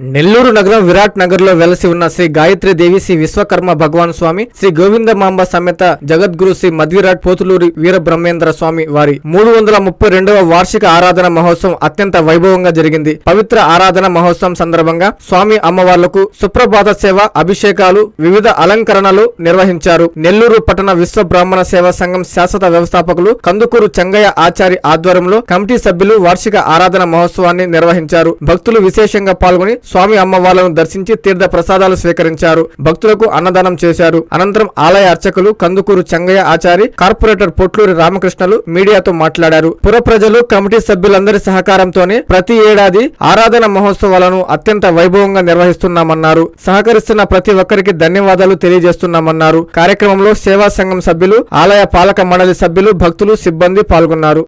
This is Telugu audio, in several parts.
నెల్లూరు నగరం విరాట్ నగర్లో వెలసి ఉన్న శ్రీ గాయత్రి దేవి శ్రీ విశ్వకర్మ భగవాన్ స్వామి శ్రీ గోవింద మాంబ సమేత జగద్గురు శ్రీ మధ్విరాట్ పోతులూరి వీర బ్రహ్మేంద్ర స్వామి వారి మూడు వందల ముప్పై రెండవ వార్షిక ఆరాధన మహోత్సవం అత్యంత వైభవంగా జరిగింది. పవిత్ర ఆరాధన మహోత్సవం సందర్భంగా స్వామి అమ్మవార్లకు సుప్రభాత సేవ అభిషేకాలు వివిధ అలంకరణలు నిర్వహించారు. నెల్లూరు పట్టణ విశ్వ బ్రాహ్మణ సేవా సంఘం శాశ్వత వ్యవస్థాపకులు కందుకూరు చెంగయ్య ఆచారి ఆధ్వర్యంలో కమిటీ సభ్యులు వార్షిక ఆరాధన మహోత్సవాన్ని నిర్వహించారు. భక్తులు విశేషంగా పాల్గొని స్వామి అమ్మవార్లను దర్శించి తీర్థ ప్రసాదాలు స్వీకరించారు. భక్తులకు అన్నదానం చేశారు. అనంతరం ఆలయ అర్చకులు కందుకూరు చెంగయ్య ఆచారి కార్పొరేటర్ పొట్లూరి రామకృష్ణలు మీడియాతో మాట్లాడారు. పుర ప్రజలు కమిటీ సభ్యులందరి సహకారంతోనే ప్రతి ఏడాది ఆరాధన మహోత్సవాలను అత్యంత వైభవంగా నిర్వహిస్తున్నామన్నారు. సహకరిస్తున్న ప్రతి ఒక్కరికి ధన్యవాదాలు తెలియజేస్తున్నామన్నారు. కార్యక్రమంలో సేవా సంఘం సభ్యులు ఆలయ పాలక మండలి సభ్యులు భక్తులు సిబ్బంది పాల్గొన్నారు.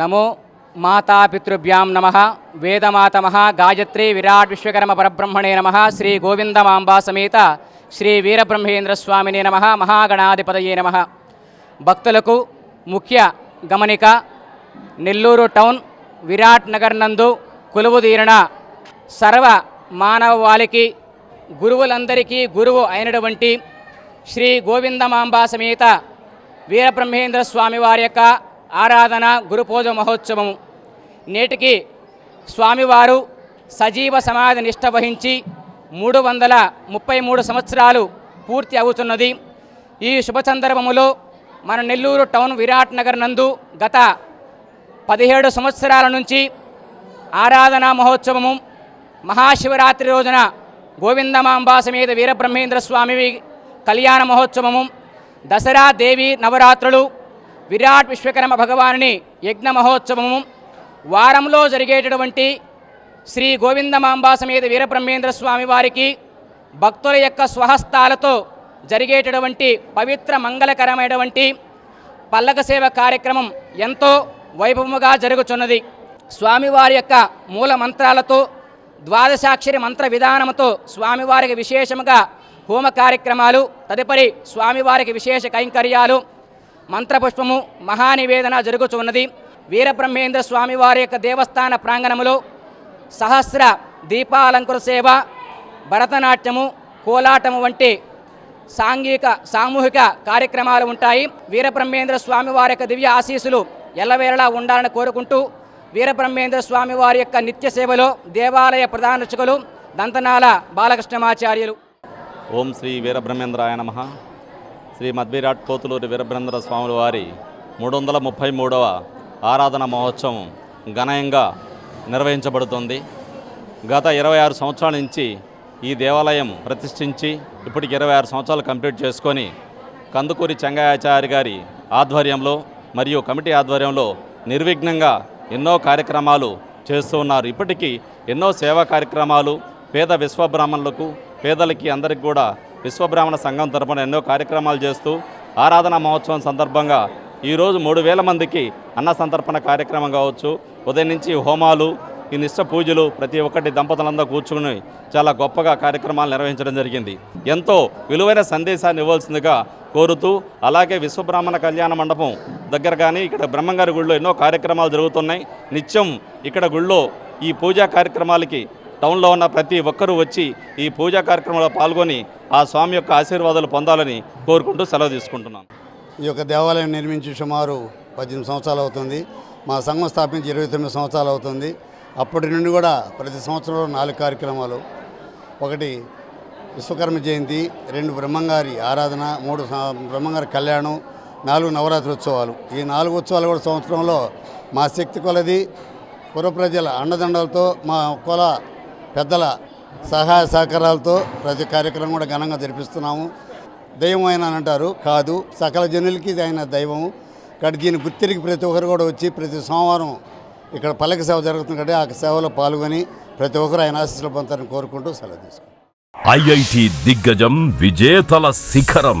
నమో మాతాపితృభ్యాం నమ. వేదమాతమ. గాయత్రీ విరాట్ విశ్వకర్మ పరబ్రహ్మణే నమ. శ్రీ గోవిందమాంబా సమేత శ్రీ వీరబ్రహ్మేంద్ర స్వామినే నమ. మహాగణాధిపతయే నమ. భక్తులకు ముఖ్య గమనిక నెల్లూరు టౌన్ విరాట్ నగర్ నందు కొలువుదీరిన సర్వ మానవాళికి గురువులందరికీ గురువు అయినటువంటి శ్రీ గోవిందమాంబా సమేత వీరబ్రహ్మేంద్ర స్వామి వారి యొక్క ఆరాధన గురుపూజ మహోత్సవం నేటికి స్వామివారు సజీవ సమాధి నిష్ట వహించి మూడు వందల ముప్పై మూడు సంవత్సరాలు పూర్తి అవుతున్నది. ఈ శుభ సందర్భములో మన నెల్లూరు టౌన్ విరాట్ నగర్ నందు గత పదిహేడు సంవత్సరాల నుంచి ఆరాధనా మహోత్సవము మహాశివరాత్రి రోజున గోవిందమాంబా సమేత వీరబ్రహ్మేంద్ర స్వామి కళ్యాణ మహోత్సవము దసరా దేవి నవరాత్రులు విరాట్ విశ్వకర్మ భగవానుని యజ్ఞ మహోత్సవము వారంలో జరిగేటటువంటి శ్రీ గోవిందమాంబా సమేత వీరబ్రహ్మేంద్ర స్వామి వారికి భక్తుల యొక్క స్వహస్తాలతో జరిగేటటువంటి పవిత్ర మంగళకరమైనటువంటి పల్లక సేవ కార్యక్రమం ఎంతో వైభవముగా జరుగుచున్నది. స్వామివారి యొక్క మూల మంత్రాలతో ద్వాదశాక్షరి మంత్ర విధానముతో స్వామివారికి విశేషముగా హోమ కార్యక్రమాలు తదుపరి స్వామివారికి విశేష కైంకర్యాలు మంత్రపుష్పము మహానివేదన జరుగుచున్నది. వీరబ్రహ్మేంద్ర స్వామివారి యొక్క దేవస్థాన ప్రాంగణములో సహస్ర దీపాలంకృత సేవ భరతనాట్యము కోలాటము వంటి సాంఘిక సామూహిక కార్యక్రమాలు ఉంటాయి. వీరబ్రహ్మేంద్ర స్వామి వారి యొక్క దివ్య ఆశీస్సులు ఎల్లవేళలా ఉండాలని కోరుకుంటూ వీరబ్రహ్మేంద్ర స్వామి వారి యొక్క నిత్య సేవలో దేవాలయ ప్రధాన అర్చకులు దంతనాల బాలకృష్ణమాచార్యులు. ఓం శ్రీ వీరబ్రహ్మేంద్రాయ నమ. శ్రీ మద్విరాట్ పోతులూరి వీరబ్రహ్మేంద్ర స్వామివారి మూడు వందల ముప్పై మూడవ ఆరాధన మహోత్సవం ఘనంగా నిర్వహించబడుతుంది. గత ఇరవై ఆరు సంవత్సరాల నుంచి ఈ దేవాలయం ప్రతిష్ఠించి ఇప్పటికి ఇరవై ఆరు సంవత్సరాలు కంప్లీట్ చేసుకొని కందుకూరి చెంగాయాచారి గారి ఆధ్వర్యంలో మరియు కమిటీ ఆధ్వర్యంలో నిర్విఘ్నంగా ఎన్నో కార్యక్రమాలు చేస్తూ ఉన్నారు. ఇప్పటికీ ఎన్నో సేవా కార్యక్రమాలు పేద విశ్వబ్రాహ్మణులకు పేదలకి అందరికి కూడా విశ్వబ్రాహ్మణ సంఘం తరపున ఎన్నో కార్యక్రమాలు చేస్తూ ఆరాధన మహోత్సవం సందర్భంగా ఈరోజు మూడు వేల మందికి అన్న సంతర్పణ కార్యక్రమం కావచ్చు. ఉదయం నుంచి హోమాలు ఈ నిష్ట పూజలు ప్రతి ఒక్కటి దంపతులందరూ కూర్చుని చాలా గొప్పగా కార్యక్రమాలు నిర్వహించడం జరిగింది. ఎంతో విలువైన సందేశాన్ని ఇవ్వాల్సిందిగా కోరుతూ అలాగే విశ్వబ్రాహ్మణ కళ్యాణ మండపం దగ్గర కానీ ఇక్కడ బ్రహ్మంగారి గుడిలో ఎన్నో కార్యక్రమాలు జరుగుతున్నాయి. నిత్యం ఇక్కడ గుడిలో ఈ పూజా కార్యక్రమాలకి టౌన్లో ఉన్న ప్రతి ఒక్కరూ వచ్చి ఈ పూజా కార్యక్రమంలో పాల్గొని ఆ స్వామి యొక్క ఆశీర్వాదాలు పొందాలని కోరుకుంటూ సెలవు తీసుకుంటున్నాను ఈ యొక్క దేవాలయం నిర్మించి సుమారు పద్దెనిమిది సంవత్సరాలు అవుతుంది. మా సంఘం స్థాపించి ఇరవై తొమ్మిది సంవత్సరాలు అవుతుంది. అప్పటి నుండి కూడా ప్రతి సంవత్సరంలో నాలుగు కార్యక్రమాలు. ఒకటి విశ్వకర్మ జయంతి రెండు బ్రహ్మంగారి ఆరాధన మూడు బ్రహ్మంగారి కళ్యాణం నాలుగు నవరాత్రి ఉత్సవాలు ఈ నాలుగు ఉత్సవాలు కూడా సంవత్సరంలో మా శక్తి కొలది. పుర ప్రజల అండదండలతో మా కుల పెద్దల సహాయ సహకారాలతో ప్రతి కార్యక్రమం కూడా ఘనంగా జరిపిస్తున్నాము. దైవం ఆయన అని అంటారు. కాదు సకల జనులకి ఇది ఆయన దైవం కాబట్టి దీని గుర్తిరిగి ప్రతి ఒక్కరు కూడా వచ్చి ప్రతి సోమవారం ఇక్కడ పల్లకి సేవ జరుగుతుంది కాబట్టి ఆ సేవలో పాల్గొని ప్రతి ఒక్కరు ఆయన ఆశీస్సులు పొందుతారని కోరుకుంటూ సెలవు తీసుకుంటాం ఐఐటి దిగ్గజం విజేతల శిఖరం.